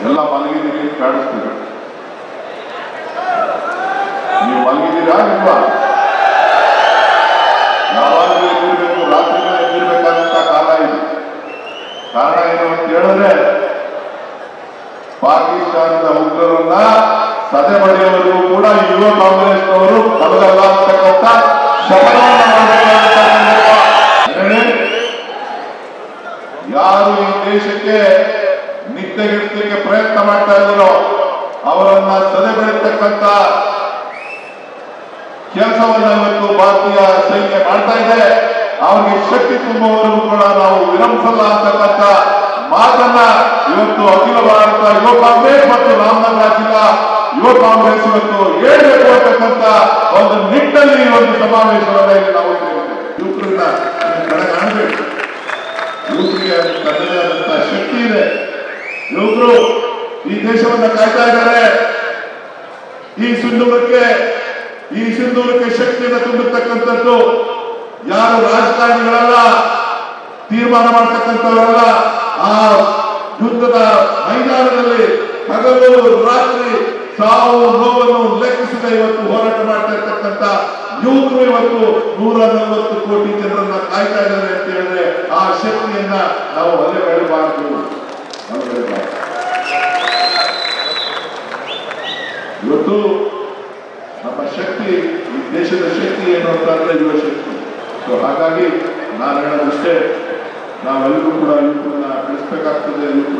ಎಲ್ಲ ಮಲಗಿದ್ದೀರಿ ಕಾಣಿಸ್ತೀವಿ ನೀವು ಮಲಗಿದ್ದೀರಾ ಇಲ್ವಾ? ಯಾವಾಗಲೂ ಎದ್ದಿರಬೇಕು ರಾತ್ರಿಗಳು ಎದ್ದಿರಬೇಕಾದಂತ ಕಾಲ ಇದು. ಕಾರಣ ಏನು ಅಂತ ಹೇಳಿದ್ರೆ, ಪಾಕಿಸ್ತಾನದ ಉಗ್ರರನ್ನ ಸದೆ ಬಡಿಯವರೆಗೂ ಕೂಡ ಯುವ ಕಾಂಗ್ರೆಸ್ನವರು ಬದಲಲ್ಲ ಅಂತಕ್ಕಂಥ. ಯಾರು ಈ ದೇಶಕ್ಕೆ ನಿತ್ಯಗಿಡ್ಲಿಕ್ಕೆ ಪ್ರಯತ್ನ ಮಾಡ್ತಾ ಇದ್ರು ಅವರನ್ನ ಸದೆ ಬೆಳೆತಕ್ಕಂತ ಕೆಲಸವನ್ನು ಇವತ್ತು ಭಾರತೀಯ ಸೈನ್ಯ ಮಾಡ್ತಾ ಇದೆ. ಅವರಿಗೆ ಶಕ್ತಿ ತುಂಬುವವರೆಗೂ ಕೂಡ ನಾವು ವಿನಂಸಲ್ಲ ಅಂತಕ್ಕಂಥ ಮಾತನ್ನ ಇವತ್ತು ಅಖಿಲ ಭಾರತ ಯುವ ಕಾಂಗ್ರೆಸ್ ಮತ್ತು ರಾಮನಗರ ಜಿಲ್ಲಾ ಯುವ ಕಾಂಗ್ರೆಸ್ ಇವತ್ತು ಹೇಳಬೇಕು ಅಂತಕ್ಕಂಥ ಒಂದು ನಿಟ್ಟಲ್ಲಿ ಒಂದು ಸಮಾವೇಶವನ್ನ ಇಲ್ಲಿ ನಾವು. ಯುವಕರನ್ನ ಕಾಣಬೇಕು. ಯುವಕರಿಗೆ ಶಕ್ತಿ ಇದೆ. ಯುವಕರು ಈ ದೇಶವನ್ನ ಕಾಯ್ತಾ ಇದ್ದಾರೆ. ಈ ಸಿಂಧೂರಕ್ಕೆ ಈ ಸಿಂಧೂರಕ್ಕೆ ಶಕ್ತಿಯನ್ನು ತುಂಬಿರ್ತಕ್ಕಂಥದ್ದು ಯಾರು ರಾಜಕಾರಣಿಗಳಲ್ಲ, ತೀರ್ಮಾನ ಮಾಡ್ತಕ್ಕಂಥವರಲ್ಲ, ಆ ಯುದ್ಧದ ಮೈದಾನದಲ್ಲಿ ಹಗಲು ರಾತ್ರಿ ಸಾವು ನೋವನ್ನು ಲೆಕ್ಕಿಸದೆ ಇವತ್ತು ಹೋರಾಟ ಮಾಡ್ತಾ ಇರ್ತಕ್ಕಂಥ ಯುವಕರು ಇವತ್ತು ನೂರ ನಲವತ್ತು ಕೋಟಿ ಜನರನ್ನ ಕಾಯ್ತಾ ಇದ್ದಾರೆ ಅಂತ ಹೇಳಿದ್ರೆ ಆ ಶಕ್ತಿಯನ್ನ ನಾವು ಅಲೆಗಡಬಾರದು ಇವತ್ತು ನಮ್ಮ ಶಕ್ತಿ, ಈ ದೇಶದ ಶಕ್ತಿ ಏನು ಅಂತಂದ್ರೆ ಯುವ ಶಕ್ತಿ. ಸೊ ಹಾಗಾಗಿ ನಾನು ಹೇಳೋದಷ್ಟೇ ನಾವೆಲ್ಲರೂ ಕೂಡ ಯುವಕರನ್ನ ಬೆಳೆಸ್ಬೇಕಾಗ್ತದೆ ಗೌರವಿಸಬೇಕಾಗ್ತದೆ